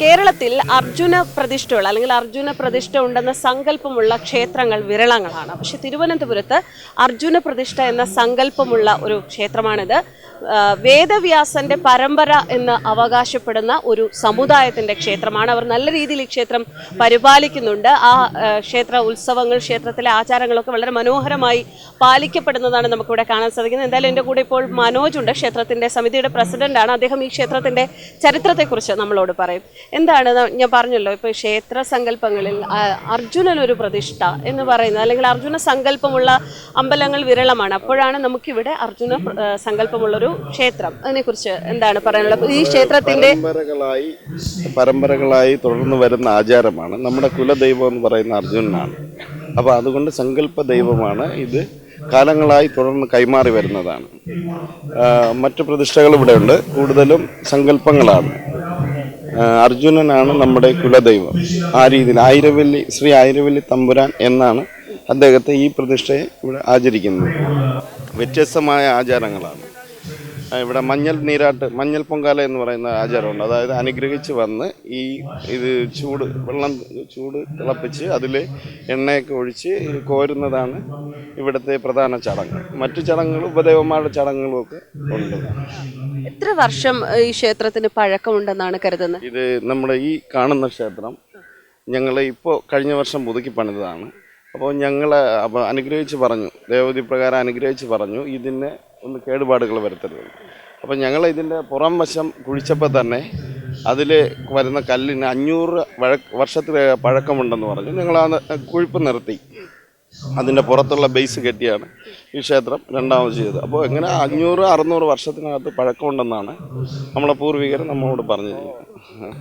കേരളത്തിൽ അർജുന പ്രതിഷ്ഠയുള്ള അല്ലെങ്കിൽ അർജുന പ്രതിഷ്ഠ ഉണ്ടെന്ന സങ്കല്പമുള്ള ക്ഷേത്രങ്ങൾ വിരളങ്ങളാണ്. പക്ഷെ തിരുവനന്തപുരത്ത് അർജുന പ്രതിഷ്ഠ എന്ന സങ്കല്പമുള്ള ഒരു ക്ഷേത്രമാണിത്. വേദവ്യാസന്റെ പരമ്പര എന്ന് അവകാശപ്പെടുന്ന ഒരു സമുദായത്തിന്റെ ക്ഷേത്രമാണ്. അവർ നല്ല രീതിയിൽ ഈ ക്ഷേത്രം പരിപാലിക്കുന്നുണ്ട്. ആ, ക്ഷേത്ര ഉത്സവങ്ങൾ ക്ഷേത്രത്തിലെ ആചാരങ്ങളൊക്കെ വളരെ മനോഹരമായി പാലിക്കപ്പെടുന്നതാണ് നമുക്കിവിടെ കാണാൻ സാധിക്കുന്നത്. എന്തായാലും എന്റെ കൂടെ ഇപ്പോൾ മനോജ് ഉണ്ട്. ക്ഷേത്രത്തിന്റെ സമിതിയുടെ പ്രസിഡന്റാണ്. അദ്ദേഹം ഈ ക്ഷേത്രത്തിന്റെ ചരിത്രത്തെക്കുറിച്ച് നമ്മളോട് പറയും. എന്താണ് ഞാൻ പറഞ്ഞല്ലോ ഇപ്പോൾ ക്ഷേത്ര സങ്കല്പങ്ങളിൽ അർജുനൻ ഒരു പ്രതിഷ്ഠ എന്ന് പറയുന്നത് അല്ലെങ്കിൽ അർജുന സങ്കല്പമുള്ള അമ്പലങ്ങൾ വിരളമാണ്. അപ്പോഴാണ് നമുക്കിവിടെ അർജുന സങ്കല്പമുള്ളൊരു ക്ഷേത്രം. അതിനെക്കുറിച്ച് എന്താണ് പറയാനുള്ളത്? ഈ ക്ഷേത്രത്തിന്റെ പരമ്പരകളായി പരമ്പരകളായി തുടർന്ന് വരുന്ന ആചാരമാണ്. നമ്മുടെ കുലദൈവം എന്ന് പറയുന്ന അർജുനനാണ്. അപ്പോൾ അതുകൊണ്ട് സങ്കല്പ ദൈവമാണ് ഇത് കാലങ്ങളായി തുടർന്ന് കൈമാറി വരുന്നതാണ്. മറ്റു പ്രതിഷ്ഠകൾ ഇവിടെയുണ്ട്. കൂടുതലും സങ്കല്പങ്ങളാണ്. അർജുനനാണ് നമ്മുടെ കുലദൈവം. ആ രീതിയിൽ ആയിരവല്ലി ശ്രീ ആയിരവല്ലി തമ്പുരാൻ എന്നാണ് അദ്ദേഹത്തെ ഈ പ്രതിഷ്ഠയെ ഇവിടെ ആചരിക്കുന്നത്. വ്യത്യസ്തമായ ആചാരങ്ങളാണ്. ഇവിടെ മഞ്ഞൾ നീരാട്ട് മഞ്ഞൾ പൊങ്കാല എന്ന് പറയുന്ന ആചാരമുണ്ട്. അതായത് അനുഗ്രഹിച്ച് വന്ന് ഈ ഇത് ചൂട് വെള്ളം ചൂട് തിളപ്പിച്ച് അതിൽ എണ്ണയൊക്കെ ഒഴിച്ച് കോരുന്നതാണ് ഇവിടുത്തെ പ്രധാന ചടങ്ങ്. മറ്റു ചടങ്ങുകളും ഉപദേവന്മാരുടെ ചടങ്ങുകളും ഒക്കെ ഉണ്ട്. എത്ര വർഷം ഈ ക്ഷേത്രത്തിന് പഴക്കമുണ്ടെന്നാണ് കരുതുന്നത്? ഇത് നമ്മുടെ ഈ കാണുന്ന ക്ഷേത്രം ഞങ്ങൾ ഇപ്പോൾ കഴിഞ്ഞ വർഷം പുതുക്കി പണിതാണ് അപ്പോൾ ഞങ്ങൾ അപ്പോൾ അനുഗ്രഹിച്ച് പറഞ്ഞു ദേവതി പ്രകാരം അനുഗ്രഹിച്ച് പറഞ്ഞു ഇതിന് ഒന്ന് കേടുപാടുകൾ വരുത്തരുത്. അപ്പം ഞങ്ങൾ ഇതിന്റെ പുറം വശം കുഴിച്ചപ്പോൾ തന്നെ അതിൽ വരുന്ന കല്ലിന് അഞ്ഞൂറ് വർഷത്തിൽ പഴക്കമുണ്ടെന്ന് പറഞ്ഞു. ഞങ്ങൾ ആ കുഴിപ്പ് നിർത്തി. അതിന്റെ പുറത്തുള്ള ബേസ് കെട്ടിയാണ് ഈ ക്ഷേത്രം രണ്ടാമത് ചെയ്തത്. അപ്പോൾ എങ്ങനെ അഞ്ഞൂറ് അറുന്നൂറ് വർഷത്തിനകത്ത് പഴക്കമുണ്ടെന്നാണ് നമ്മളെ പൂർവികർ നമ്മളോട് പറഞ്ഞിരിക്കുന്നത്.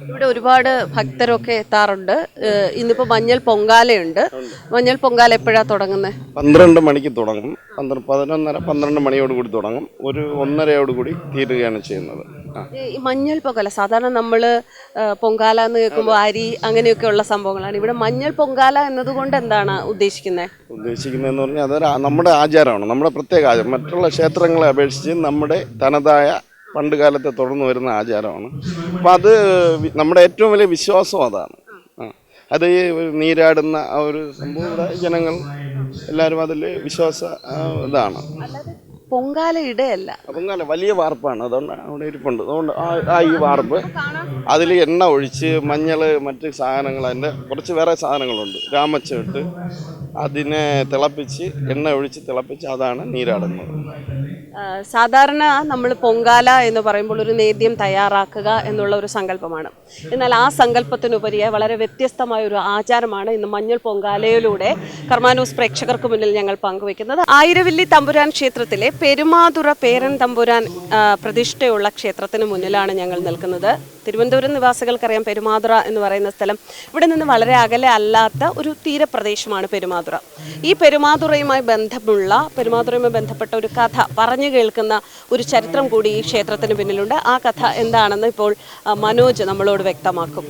ഇവിടെ ഒരുപാട് ഭക്തരൊക്കെ എത്താറുണ്ട്. ഇന്നിപ്പോ മഞ്ഞൾ പൊങ്കാലയുണ്ട്. മഞ്ഞൾ പൊങ്കാല എപ്പോഴാ തുടങ്ങുന്നത് പന്ത്രണ്ട് മണിക്ക് തുടങ്ങും. പന്ത്രണ്ട് പതിനൊന്നര പന്ത്രണ്ട് മണിയോട് കൂടി തുടങ്ങും. ഒരു ഒന്നരയോട് കൂടി തീരുകയാണ് ചെയ്യുന്നത്. ഈ മഞ്ഞൾ പൊങ്കാല സാധാരണ നമ്മൾ പൊങ്കാല എന്ന് കേൾക്കുമ്പോൾ അരി അങ്ങനെയൊക്കെയുള്ള സംഭവങ്ങളാണ്. ഇവിടെ മഞ്ഞൾ പൊങ്കാല എന്നതുകൊണ്ട് എന്താണ് ഉദ്ദേശിക്കുന്നത് ഉദ്ദേശിക്കുന്നതെന്ന് പറഞ്ഞാൽ അതൊരു നമ്മുടെ ആചാരമാണ്. നമ്മുടെ പ്രത്യേക ആചാരം. മറ്റുള്ള ക്ഷേത്രങ്ങളെ അപേക്ഷിച്ച് നമ്മുടെ തനതായ പണ്ട് കാലത്തെ തുടർന്ന് വരുന്ന ആചാരമാണ്. അപ്പം അത് നമ്മുടെ ഏറ്റവും വലിയ വിശ്വാസം അതാണ്. അത് ഈ നീരാടുന്ന ആ ഒരു സംഭവം ഇവിടെ ജനങ്ങൾ എല്ലാവരും അതിൽ വിശ്വാസ ഇതാണ്. പൊങ്കാല ഇടയല്ല. പൊങ്കാല വലിയ വാർപ്പാണ്. അതുകൊണ്ട് അവിടെ ഇരിപ്പുണ്ട്. അതുകൊണ്ട് ആ ഈ വാർപ്പ് അതിൽ എണ്ണ ഒഴിച്ച് മഞ്ഞൾ മറ്റ് സാധനങ്ങൾ അതിന്റെ കുറച്ച് വേറെ സാധനങ്ങളുണ്ട്. രാമച്ച ഇട്ട് അതിനെ തിളപ്പിച്ച് എണ്ണ ഒഴിച്ച് തിളപ്പിച്ച് അതാണ് നീരാടുന്നത്. സാധാരണ നമ്മൾ പൊങ്കാല എന്ന് പറയുമ്പോൾ ഒരു നേദ്യം തയ്യാറാക്കുക എന്നുള്ള ഒരു സങ്കല്പമാണ്. എന്നാൽ ആ സങ്കല്പത്തിനുപരിയായി വളരെ വ്യത്യസ്തമായ ഒരു ആചാരമാണ് ഇന്ന് മഞ്ഞൾ പൊങ്കാലയിലൂടെ കർമാനൂസ് പ്രേക്ഷകർക്ക് മുന്നിൽ ഞങ്ങൾ പങ്കുവെക്കുന്നത് ആയിരവില്ലി തമ്പുരാൻ ക്ഷേത്രത്തിലെ പെരുമാതുറ പേരൻ തമ്പുരാൻ പ്രതിഷ്ഠയുള്ള ക്ഷേത്രത്തിന് മുന്നിലാണ് ഞങ്ങൾ നിൽക്കുന്നത്. തിരുവനന്തപുരം നിവാസികൾക്കറിയാം പെരുമാതുറ എന്ന് പറയുന്ന സ്ഥലം ഇവിടെ നിന്ന് വളരെ അകലെ അല്ലാത്ത ഒരു തീരപ്രദേശമാണ് പെരുമാതുറ. ഈ പെരുമാതുറയുമായി ബന്ധമുള്ള പെരുമാതുറയുമായി ബന്ധപ്പെട്ട ഒരു കഥ പറഞ്ഞു കേൾക്കുന്ന ഒരു ചരിത്രം കൂടി ഈ ക്ഷേത്രത്തിന് പിന്നിലുണ്ട്. ആ കഥ എന്താണെന്ന് ഇപ്പോൾ മനോജ് നമ്മളോട് വ്യക്തമാക്കും.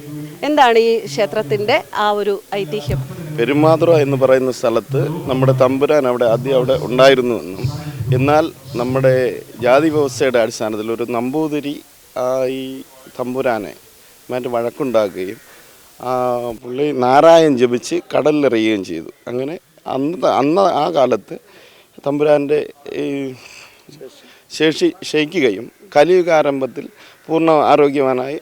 എന്താണ് ഈ ക്ഷേത്രത്തിന്റെ ആ ഒരു ഐതിഹ്യം? പെരുമാതുറ എന്ന് പറയുന്ന സ്ഥലത്ത് നമ്മുടെ തമ്പുരാൻ അവിടെ ആദ്യം അവിടെ ഉണ്ടായിരുന്നു എന്നും. എന്നാൽ നമ്മുടെ ജാതി വ്യവസ്ഥയുടെ അടിസ്ഥാനത്തിൽ ഒരു നമ്പൂതിരി ആ ഈ തമ്പുരാനെ മറ്റു വഴക്കുണ്ടാക്കുകയും പുള്ളി നാരായൺ ജപിച്ച് കടലിലെറിയുകയും ചെയ്തു. അങ്ങനെ അന്ന് അന്ന് ആ കാലത്ത് തമ്പുരാന്റെ ഈ ശേഷി ക്ഷയിക്കുകയും കലിയുഗ ആരംഭത്തിൽ പൂർണ ആരോഗ്യവാനായി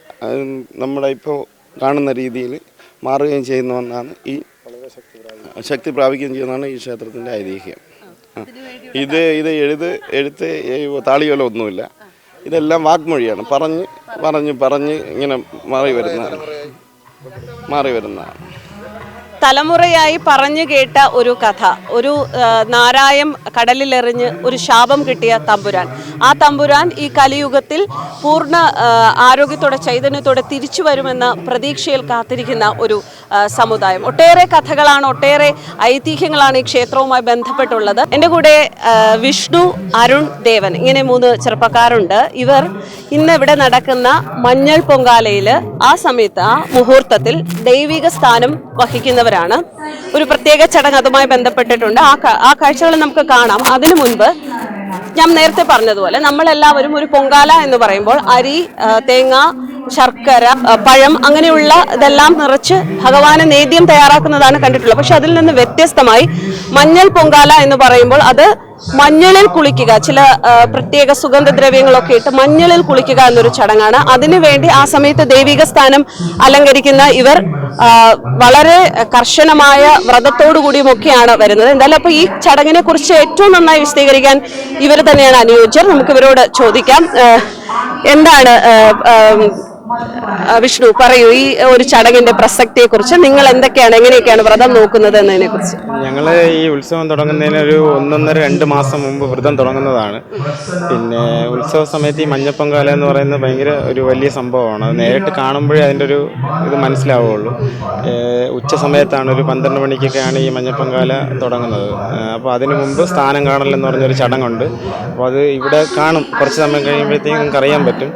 നമ്മുടെ ഇപ്പോൾ കാണുന്ന രീതിയിൽ മാറുകയും ചെയ്യുന്ന ഒന്നാണ് ഈ ശക്തി പ്രാപിക്കുകയും ചെയ്യുന്നതാണ് ഈ ക്ഷേത്രത്തിന്റെ ഐതിഹ്യം. ഇത് ഇത് എഴുത് എഴുത്ത് താളിയോല ഒന്നുമില്ല. ഇതെല്ലാം വാഗ്മൊഴിയാണ് പറഞ്ഞ് പറഞ്ഞ് പറഞ്ഞ് ഇങ്ങനെ മാറി വരുന്നതാണ്. മാറി വരുന്നതാണ്. തലമുറയായി പറഞ്ഞു കേട്ട ഒരു കഥ. ഒരു നാരായം കടലിലെറിഞ്ഞ് ഒരു ശാപം കിട്ടിയ തമ്പുരാൻ. ആ തമ്പുരാൻ ഈ കലിയുഗത്തിൽ പൂർണ ആരോഗ്യത്തോടെ ചൈതന്യത്തോടെ തിരിച്ചു വരുമെന്ന പ്രതീക്ഷയിൽ കാത്തിരിക്കുന്ന ഒരു സമുദായം. ഒട്ടേറെ കഥകളാണ് ഒട്ടേറെ ഐതിഹ്യങ്ങളാണ് ഈ ക്ഷേത്രവുമായി ബന്ധപ്പെട്ടുള്ളത്. എന്റെ കൂടെ വിഷ്ണു അരുൺ ദേവൻ ഇങ്ങനെ മൂന്ന് ചെറുപ്പക്കാരുണ്ട്. ഇവർ ഇന്നിവിടെ നടക്കുന്ന മഞ്ഞൾ പൊങ്കാലയിൽ ആ സമയത്ത് ആ മുഹൂർത്തത്തിൽ ദൈവിക സ്ഥാനം വഹിക്കുന്നവരാണ്. ഒരു പ്രത്യേക ചടങ്ങ് അതുമായി ബന്ധപ്പെട്ടിട്ടുണ്ട്. ആ ആ കാഴ്ചകൾ നമുക്ക് കാണാം. അതിനു മുൻപ് ഞാൻ നേരത്തെ പറഞ്ഞതുപോലെ നമ്മളെല്ലാവരും ഒരു പൊങ്കാല എന്ന് പറയുമ്പോൾ അരി തേങ്ങ ശർക്കര പഴം അങ്ങനെയുള്ള ഇതെല്ലാം നിറച്ച് ഭഗവാനെ നേദ്യം തയ്യാറാക്കുന്നതാണ് കണ്ടിട്ടുള്ളത്. പക്ഷെ അതിൽ നിന്ന് വ്യത്യസ്തമായി മഞ്ഞൾ പൊങ്കാല എന്ന് പറയുമ്പോൾ അത് മഞ്ഞളിൽ കുളിക്കുക ചില പ്രത്യേക സുഗന്ധദ്രവ്യങ്ങളൊക്കെ ഇട്ട് മഞ്ഞളിൽ കുളിക്കുക എന്നൊരു ചടങ്ങാണ്. അതിനുവേണ്ടി ആ സമയത്ത് ദൈവിക സ്ഥാനം അലങ്കരിക്കുന്ന ഇവർ വളരെ കർശനമായ വ്രതത്തോടുകൂടിയുമൊക്കെയാണ് വരുന്നത്. എന്തായാലും അപ്പൊ ഈ ചടങ്ങിനെ കുറിച്ച് ഏറ്റവും നന്നായി വിശദീകരിക്കാൻ ഇവർ തന്നെയാണ് അനുയോജ്യർ. നമുക്ക് ഇവരോട് ചോദിക്കാം. എന്താണ് വിഷ്ണു പറയൂ ഈ ഒരു ചടങ്ങിന്റെ പ്രസക്തിയെ കുറിച്ച് നിങ്ങൾ എന്തൊക്കെയാണ് എങ്ങനെയൊക്കെയാണ് വ്രതം നോക്കുന്നത് എന്നതിനെ കുറിച്ച് ഞങ്ങൾ ഈ ഉത്സവം തുടങ്ങുന്നതിന് ഒരു ഒന്നൊന്നര രണ്ട് മാസം മുമ്പ് വ്രതം തുടങ്ങുന്നതാണ്. പിന്നെ ഉത്സവ സമയത്ത് ഈ മഞ്ഞപ്പൊങ്കാല എന്ന് പറയുന്നത് ഭയങ്കര ഒരു വലിയ സംഭവമാണ്. അത് നേരിട്ട് കാണുമ്പോഴേ അതിന്റെ ഒരു ഇത് മനസ്സിലാവുകയുള്ളൂ ഉച്ച സമയത്താണ് ഒരു പന്ത്രണ്ട് മണിക്കൊക്കെയാണ് ഈ മഞ്ഞപ്പൊങ്കാല തുടങ്ങുന്നത്. അപ്പോൾ അതിന് മുമ്പ് സ്ഥാനം കാണൽ എന്ന് പറഞ്ഞൊരു ചടങ്ങുണ്ട്. അപ്പോൾ അത് ഇവിടെ കാണും. കുറച്ച് സമയം കഴിയുമ്പോഴത്തേക്കും നിങ്ങൾക്ക് അറിയാൻ പറ്റും.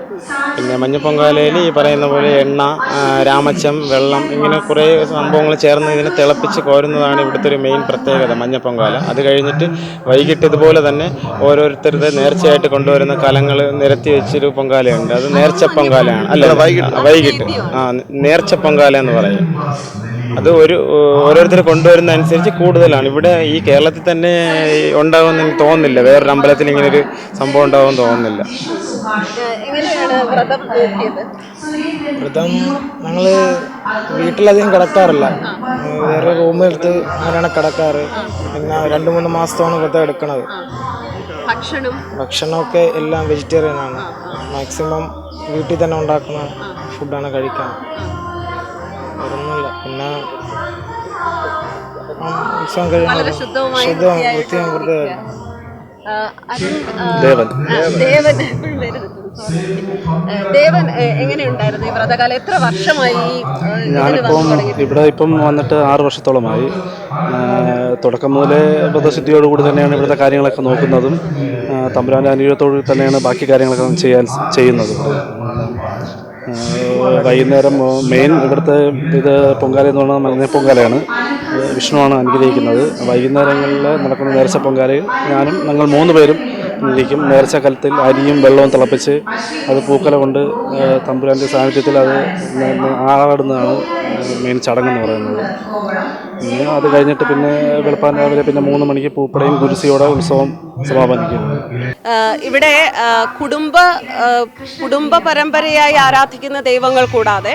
പിന്നെ മഞ്ഞപ്പൊങ്കാലയിൽ ഈ പറയുന്ന പോലെ എണ്ണ രാമച്ചം വെള്ളം ഇങ്ങനെ കുറേ സംഭവങ്ങൾ ചേർന്ന് ഇതിനെ തിളപ്പിച്ച് കോരുന്നതാണ് ഇവിടുത്തെ ഒരു മെയിൻ പ്രത്യേകത മഞ്ഞപ്പൊങ്കാല അത് കഴിഞ്ഞിട്ട് വൈകിട്ട് ഇതുപോലെ തന്നെ ഓരോരുത്തരുടെ നേർച്ചയായിട്ട് കൊണ്ടുവരുന്ന കലങ്ങൾ നിരത്തി വെച്ചൊരു പൊങ്കാലയുണ്ട്. അത് നേർച്ച പൊങ്കാലയാണ് അല്ല? വൈകിട്ട്. വൈകിട്ട്. ആ നേർച്ച പൊങ്കാല എന്ന് പറയും. അത് ഒരു ഓരോരുത്തർ കൊണ്ടുവരുന്ന അനുസരിച്ച് കൂടുതലാണ്. ഇവിടെ ഈ കേരളത്തിൽ തന്നെ ഉണ്ടാകുമെന്ന് എനിക്ക് തോന്നുന്നില്ല. വേറൊരു അമ്പലത്തിൽ ഇങ്ങനെ ഒരു സംഭവം ഉണ്ടാകുമെന്ന് തോന്നുന്നില്ല. എങ്ങനെയാണ് വ്രതം ഞങ്ങൾ വീട്ടിലധികം കിടക്കാറില്ല. വേറെ റൂമെടുത്ത് അങ്ങനെയാണ് കിടക്കാറ്. പിന്നെ രണ്ട് മൂന്ന് മാസത്തോളം വ്രതം എടുക്കണത്. ഭക്ഷണം? ഭക്ഷണമൊക്കെ എല്ലാം വെജിറ്റേറിയൻ ആണ് മാക്സിമം വീട്ടിൽ തന്നെ ഉണ്ടാക്കുന്ന ഫുഡാണ് കഴിക്കാൻ. വേറൊന്നുമില്ല പിന്നെ ഉത്സവം ശുദ്ധവുമായി ശുദ്ധവും വൃത്തിയും ആ, ദേവൻ. ദേവൻ. എ, എങ്ങനെയുണ്ടായിരുന്നു ഈ വ്രതകാലം? എത്ര വർഷമായി ഞാനിപ്പം ഇവിടെ ഇപ്പം വന്നിട്ട് ആറ് വർഷത്തോളമായി. തുടക്കം മുതലേ വ്രതശുദ്ധിയോടുകൂടി തന്നെയാണ് ഇവിടുത്തെ കാര്യങ്ങളൊക്കെ നോക്കുന്നതും. തമ്പുരാന്റെ അനുഗ്രഹത്തോട് തന്നെയാണ് ബാക്കി കാര്യങ്ങളൊക്കെ ചെയ്യാൻ ചെയ്യുന്നത്. വൈകുന്നേരം മെയിൻ ഇവിടുത്തെ ഇത് പൊങ്കാല എന്ന് പറഞ്ഞാൽ മഞ്ഞ പൊങ്കാലയാണ്. വിഷ്ണുവാണ് അനുഗ്രഹിക്കുന്നത്. വൈകുന്നേരങ്ങളിൽ നടക്കുന്ന നേർച്ച പൊങ്കാലയിൽ ഞാനും ഞങ്ങൾ മൂന്ന് പേരും ഇരിക്കും. നേർച്ച കലത്തിൽ അരിയും വെള്ളവും തിളപ്പിച്ച് അത് പൂക്കല കൊണ്ട് തമ്പുരാന്റെ സാന്നിധ്യത്തിൽ അത് ന- മെയിൻ ചടങ്ങെന്ന് പറയുന്നത്. പിന്നെ അത് കഴിഞ്ഞിട്ട് പിന്നെ വെളുപ്പാൻ രാവിലെ പിന്നെ മൂന്ന് മണിക്ക് പൂപ്പടയും കുരിശിയോടെ ഉത്സവം സമാപനിക്കും. ഇവിടെ കുടുംബ കുടുംബ പരമ്പരയായി ആരാധിക്കുന്ന ദൈവങ്ങൾ കൂടാതെ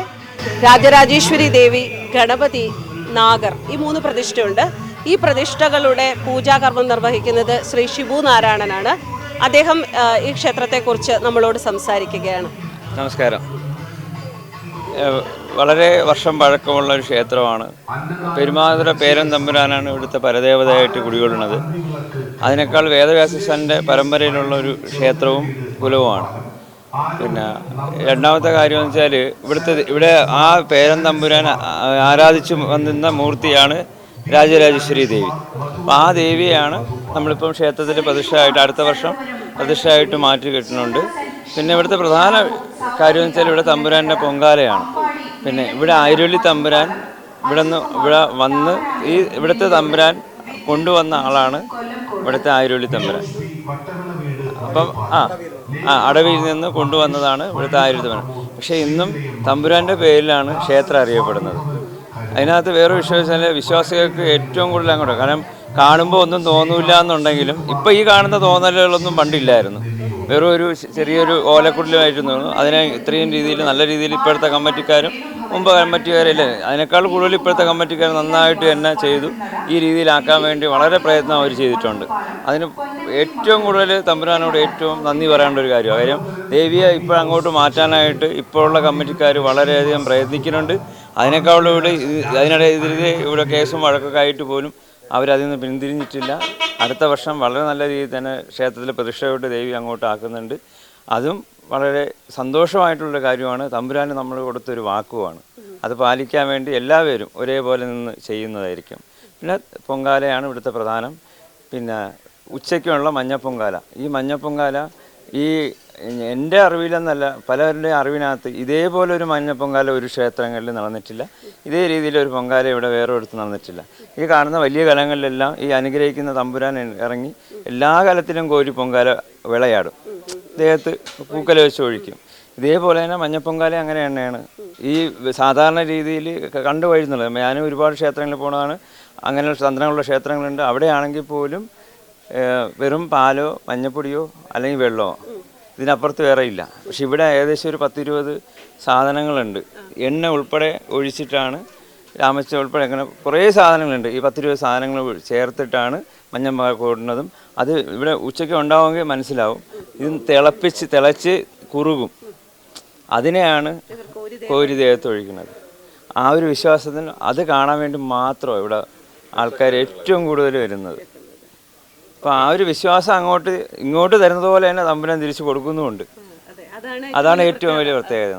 രാജരാജേശ്വരി ദേവി ഗണപതി നാഗർ ഈ മൂന്ന് പ്രതിഷ്ഠയുണ്ട്. ഈ പ്രതിഷ്ഠകളുടെ പൂജാകർമ്മം നിർവഹിക്കുന്നത് ശ്രീ ശിവു നാരായണനാണ്. അദ്ദേഹം ഈ ക്ഷേത്രത്തെക്കുറിച്ച് നമ്മളോട് സംസാരിക്കുകയാണ്. നമസ്കാരം. വളരെ വർഷം പഴക്കമുള്ള ഒരു ക്ഷേത്രമാണ്. പെരുമാതുര പേരൻ തമ്പുരാനാണ് ഇവിടുത്തെ പരദേവതയായിട്ട് കുടികൊള്ളുന്നത്. അതിനേക്കാൾ വേദവ്യാസന്റെ പരമ്പരയിലുള്ള ഒരു ക്ഷേത്രവും കുലവുമാണ്. പിന്നെ രണ്ടാമത്തെ കാര്യം എന്ന് വെച്ചാൽ ഇവിടുത്തെ ഇവിടെ ആ പേരൻ തമ്പുരാൻ ആരാധിച്ചു വന്നിരുന്ന മൂർത്തിയാണ് രാജരാജേശ്വരി ദേവി. അപ്പം ആ ദേവിയാണ് നമ്മളിപ്പം ക്ഷേത്രത്തിൽ പ്രതിഷ്ഠയായിട്ട് അടുത്ത വർഷം പ്രതിഷ്ഠയായിട്ട് മാറ്റി കെട്ടുന്നുണ്ട്. പിന്നെ ഇവിടുത്തെ പ്രധാന കാര്യം എന്ന് വെച്ചാൽ ഇവിടെ തമ്പുരാന്റെ പൊങ്കാലയാണ്. പിന്നെ ഇവിടെ ആയിരൊലി തമ്പുരാൻ ഇവിടെ നിന്ന് ഇവിടെ വന്ന് ഈ ഇവിടുത്തെ തമ്പുരാൻ കൊണ്ടുവന്ന ആളാണ് ഇവിടുത്തെ ആയിരൊലി തമ്പുരാൻ. അപ്പം ആ ആ അടവിയിൽ നിന്ന് കൊണ്ടുവന്നതാണ് ഇവിടുത്തെ ആയിരത്തി തമ്പുരാൻ. പക്ഷേ ഇന്നും തമ്പുരാന്റെ പേരിലാണ് ക്ഷേത്രം അറിയപ്പെടുന്നത്. അതിനകത്ത് വേറെ വിശ്വാസം വിശ്വാസികൾക്ക് ഏറ്റവും കൂടുതൽ അങ്ങോട്ട് കാരണം കാണുമ്പോൾ ഒന്നും തോന്നില്ല എന്നുണ്ടെങ്കിലും ഇപ്പം ഈ കാണുന്ന തോന്നലുകളൊന്നും പണ്ടില്ലായിരുന്നു. വെറും ഒരു ചെറിയൊരു ഓലക്കുടലുമായിരുന്നു അതിനെ ഇത്രയും രീതിയിൽ നല്ല രീതിയിൽ ഇപ്പോഴത്തെ കമ്മിറ്റിക്കാരും മുമ്പ് കമ്മിറ്റിക്കാരില്ല അതിനേക്കാൾ കൂടുതൽ ഇപ്പോഴത്തെ കമ്മിറ്റിക്കാർ നന്നായിട്ട് തന്നെ ചെയ്തു. ഈ രീതിയിലാക്കാൻ വേണ്ടി വളരെ പ്രയത്നം അവർ ചെയ്തിട്ടുണ്ട്. അതിന് ഏറ്റവും കൂടുതൽ തമ്പുരാനോട് ഏറ്റവും നന്ദി പറയേണ്ട ഒരു കാര്യമാണ് കാര്യം ദേവിയെ ഇപ്പോൾ അങ്ങോട്ട് മാറ്റാനായിട്ട് ഇപ്പോഴുള്ള കമ്മിറ്റിക്കാർ വളരെയധികം പ്രയത്നിക്കുന്നുണ്ട്. അതിനേക്കാളും ഇവിടെ ഇത് അതിനിടെ ഇതിൽ ഇവിടെ കേസും വഴക്കൊക്കെ ആയിട്ട് പോലും അവരതിൽ നിന്ന് പിന്തിരിഞ്ഞിട്ടില്ല. അടുത്ത വർഷം വളരെ നല്ല രീതിയിൽ തന്നെ ക്ഷേത്രത്തിൽ പ്രതിഷ്ഠയോട്ട് ദേവി അങ്ങോട്ട് ആക്കുന്നുണ്ട്. അതും വളരെ സന്തോഷമായിട്ടുള്ള കാര്യമാണ്. തമ്പുരാന് നമ്മൾ കൊടുത്തൊരു വാക്കുമാണ് അത് പാലിക്കാൻ വേണ്ടി എല്ലാവരും ഒരേപോലെ നിന്ന് ചെയ്യുന്നതായിരിക്കും. പിന്നെ പൊങ്കാലയാണ് ഇവിടുത്തെ പ്രധാനം. പിന്നെ ഉച്ചയ്ക്കുള്ള മഞ്ഞപ്പൊങ്കാല. ഈ മഞ്ഞപ്പൊങ്കാല ഈ എന്റെ അറിവിലെന്നല്ല പലരുടെയും അറിവിനകത്ത് ഇതേപോലെ ഒരു മഞ്ഞ പൊങ്കാല ഒരു ക്ഷേത്രങ്ങളിൽ നടന്നിട്ടില്ല. ഇതേ രീതിയിൽ ഒരു പൊങ്കാല ഇവിടെ വേറെ ഒരിടത്ത് നടന്നിട്ടില്ല. ഈ കാണുന്ന വലിയ കലങ്ങളിലെല്ലാം ഈ അനുഗ്രഹിക്കുന്ന തമ്പുരാൻ ഇറങ്ങി എല്ലാ കലത്തിലും കോരി പൊങ്കാല വിളയാടും. ദേഹത്ത് പൂക്കല വെച്ച് ഒഴിക്കും. ഇതേപോലെ തന്നെ മഞ്ഞപ്പൊങ്കാല അങ്ങനെ തന്നെയാണ്. ഈ സാധാരണ രീതിയിൽ കണ്ടുവഴുന്നുള്ളത് ഞാനും ഒരുപാട് ക്ഷേത്രങ്ങളിൽ പോണതാണ്. അങ്ങനെ തന്ത്രങ്ങളുള്ള ക്ഷേത്രങ്ങളുണ്ട്. അവിടെയാണെങ്കിൽ പോലും വെറും പാലോ മഞ്ഞപ്പൊടിയോ അല്ലെങ്കിൽ വെള്ളമോ? ഇതിനപ്പുറത്ത് വേറെ ഇല്ല. പക്ഷെ ഇവിടെ ഏകദേശം ഒരു പത്തിരുപത് സാധനങ്ങളുണ്ട്. എണ്ണ ഉൾപ്പെടെ ഒഴിച്ചിട്ടാണ് രാമച്ച ഉൾപ്പെടെ അങ്ങനെ കുറേ സാധനങ്ങളുണ്ട്. ഈ പത്തിരുപത് സാധനങ്ങൾ ചേർത്തിട്ടാണ് മഞ്ഞൾ കൂടുന്നതും അത് ഇവിടെ ഉച്ചയ്ക്ക് ഉണ്ടാവുമെങ്കിൽ മനസ്സിലാവും. ഇത് തിളപ്പിച്ച് തിളച്ച് കുറുകും. അതിനെയാണ് കോരി ദേഹത്ത് ഒഴിക്കുന്നത്. ആ ഒരു വിശ്വാസത്തിന് അത് കാണാൻ വേണ്ടി മാത്രമാണ് ഇവിടെ ആൾക്കാർ ഏറ്റവും കൂടുതൽ വരുന്നത്. അപ്പോൾ ആ ഒരു വിശ്വാസം അങ്ങോട്ട് ഇങ്ങോട്ട് തരുന്നത് പോലെ തന്നെ തമ്പുരാൻ തിരിച്ചു കൊടുക്കുന്നുമുണ്ട്. അതെ. അതാണ് അതാണ് ഏറ്റവും വലിയ പ്രത്യേകത.